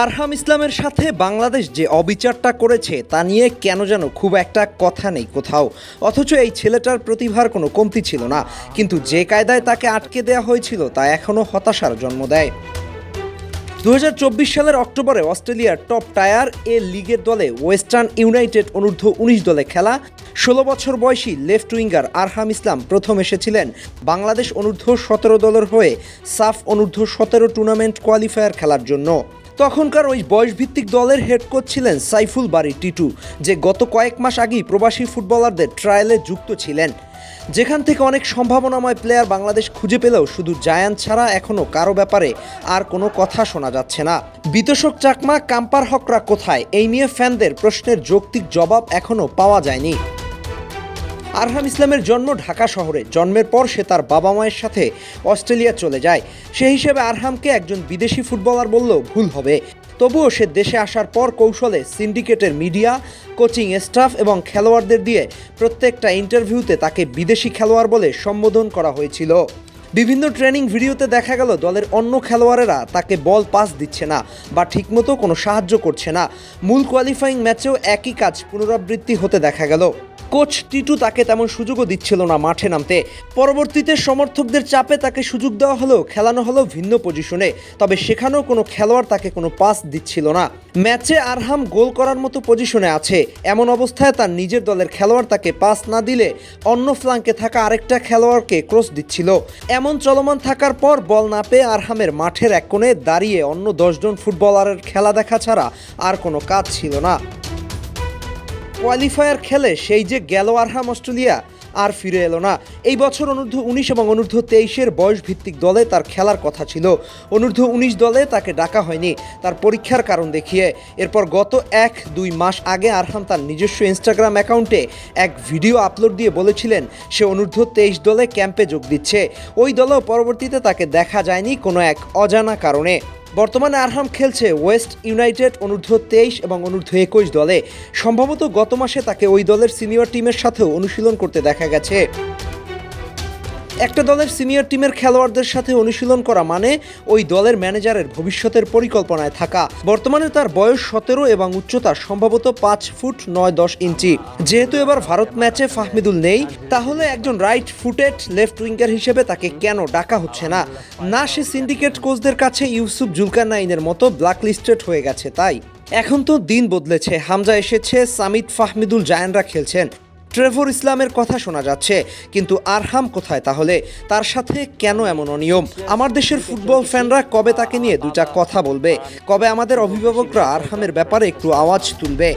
আরহাম ইসলামের সাথে বাংলাদেশ যে অবিচারটা করেছে তা নিয়ে কেন যেন খুব একটা কথা নেই কোথাও। অথচ এই ছেলেটার প্রতিভার কোনো কমতি ছিল না। কিন্তু যে কায়দায় তাকে আটকে দেওয়া হয়েছিল তা এখনও হতাশার জন্ম দেয়। দু হাজার চব্বিশ সালের অক্টোবরে অস্ট্রেলিয়ার টপ টায়ার এ লিগের দলে ওয়েস্টার্ন ইউনাইটেড অনূর্ধ্ব উনিশ দলে খেলা। ষোলো বছর বয়সী লেফট উইঙ্গার আরহাম ইসলাম প্রথম এসেছিলেন বাংলাদেশ অনূর্ধ্ব সতেরো দলের হয়ে সাফ অনূর্ধ্ব সতেরো টুর্নামেন্ট কোয়ালিফায়ার খেলার জন্য। তখনকার ওই বয়সভিত্তিক দলের হেড কোচ ছিলেন সাইফুল বারি টিটু, যে গত কয়েক মাস আগেই প্রবাসী ফুটবলারদের ট্রায়ালে যুক্ত ছিলেন। যেখান থেকে অনেক সম্ভাবনাময় প্লেয়ার বাংলাদেশ খুঁজে পেলেও শুধু জায়ান ছাড়া এখনও কারও ব্যাপারে আর কোনো কথা শোনা যাচ্ছে না। বিতোষক চাকমা, কাম্পার হকরা কোথায়? এই নিয়ে ফ্যানদের প্রশ্নের যৌক্তিক জবাব এখনও পাওয়া যায়নি। আরহাম ইসলামের জন্ম ঢাকা শহরে। জন্মের পর সে তার বাবা মায়ের সাথে অস্ট্রেলিয়া চলে যায়। সে হিসেবে আরহামকে একজন বিদেশি ফুটবলার বললেও ভুল হবে। তবুও সে দেশে আসার পর কৌশলে সিন্ডিকেটের মিডিয়া, কোচিং স্টাফ এবং খেলোয়াড়দের দিয়ে প্রত্যেকটা ইন্টারভিউতে তাকে বিদেশি খেলোয়াড় বলে সম্বোধন করা হয়েছিল। বিভিন্ন ট্রেনিং ভিডিওতে দেখা গেল, দলের অন্য খেলোয়াড়েরা তাকে বল পাস দিচ্ছে না বা ঠিকমতো কোনো সাহায্য করছে না। মূল কোয়ালিফাইং ম্যাচেও একই কাজ পুনরাবৃত্তি হতে দেখা গেল। কোচ টিটু তাকে তেমন সুযোগও দিচ্ছিল না মাঠে নামতে। পরবর্তীতে সমর্থকদের চাপে তাকে সুযোগ দেওয়া হলেও খেলানো হলো ভিন্ন পজিশনে। তবে সেখানেও কোনো খেলোয়াড় তাকে কোনো পাস দিচ্ছিল না। ম্যাচে আরহাম গোল করার মতো পজিশনে আছে। এমন অবস্থায় তার নিজের দলের খেলোয়াড় তাকে পাস না দিলে অন্য ফ্লাঙ্কে থাকা আরেকটা খেলোয়াড়কে ক্রস দিচ্ছিল। এমন চলমান থাকার পর বল না পেয়ে আরহামের মাঠের এক কোণে দাঁড়িয়ে অন্য দশজন ফুটবলারের খেলা দেখা ছাড়া আর কোনো কাজ ছিল না। কোয়ালিফায়ার খেলে সেই যে গেল আরহাম অস্ট্রেলিয়া আর ফিরে এলো না। এই বছর অনূর্ধ্ব উনিশ এবং অনূর্ধ্ব তেইশের বয়স ভিত্তিক দলে তার খেলার কথা ছিল। অনূর্ধ্ব উনিশ দলে তাকে ডাকা হয়নি, তার পরীক্ষার কারণ দেখিয়ে। এরপর গত এক, দুই মাস আগে আরহাম তার নিজস্ব ইনস্টাগ্রাম অ্যাকাউন্টে এক ভিডিও আপলোড দিয়ে বলেছিলেন, সে অনূর্ধ্ব তেইশ দলে ক্যাম্পে যোগ দিচ্ছে। ওই দলেও পরবর্তীতে তাকে দেখা যায়নি কোনো এক অজানা কারণে। বর্তমানে আরহাম খেলছে ওয়েস্ট ইউনাইটেড অনূর্ধ্ব তেইশ এবং অনূর্ধ্ব একুশ দলে। সম্ভবত গত মাসে তাকে ওই দলের সিনিয়র টিমের সাথেও অনুশীলন করতে দেখা গেছে। একটা দলের সিনিয়র টিমের খেলোয়াড়দের সাথে অনুশীলন করা মানে ওই দলের ম্যানেজারের ভবিষ্যতের পরিকল্পনায় থাকা। বর্তমানে তার বয়স সতেরো এবং উচ্চতা সম্ভবত পাঁচ ফুট নয় দশ ইঞ্চি। যেহেতু এবার ভারত ম্যাচে ফাহমিদুল নেই, তাহলে একজন রাইট ফুটেড লেফট উইঙ্গার হিসেবে তাকে কেন ডাকা হচ্ছে না? না, সে সিন্ডিকেট কোচদের কাছে ইউসুফ জুলকারনাইনের মতো ব্ল্যাকলিস্টেড হয়ে গেছে তাই। এখন তো দিন বদলেছে, হামজা এসেছে, সামিদ ফাহমিদুল জায়ানরা খেলছেন। ট্রেভর ইসলামের কথা শোনা যাচ্ছে, কিন্তু আরহাম কোথায় তাহলে? তার সাথে কেন এমন অনিয়ম? আমার দেশের ফুটবল ফ্যানরা কবে তাকে নিয়ে দুটা কথা বলবে? কবে আমাদের অভিভাবকরা আরহামের ব্যাপারে একটু আওয়াজ তুলবে?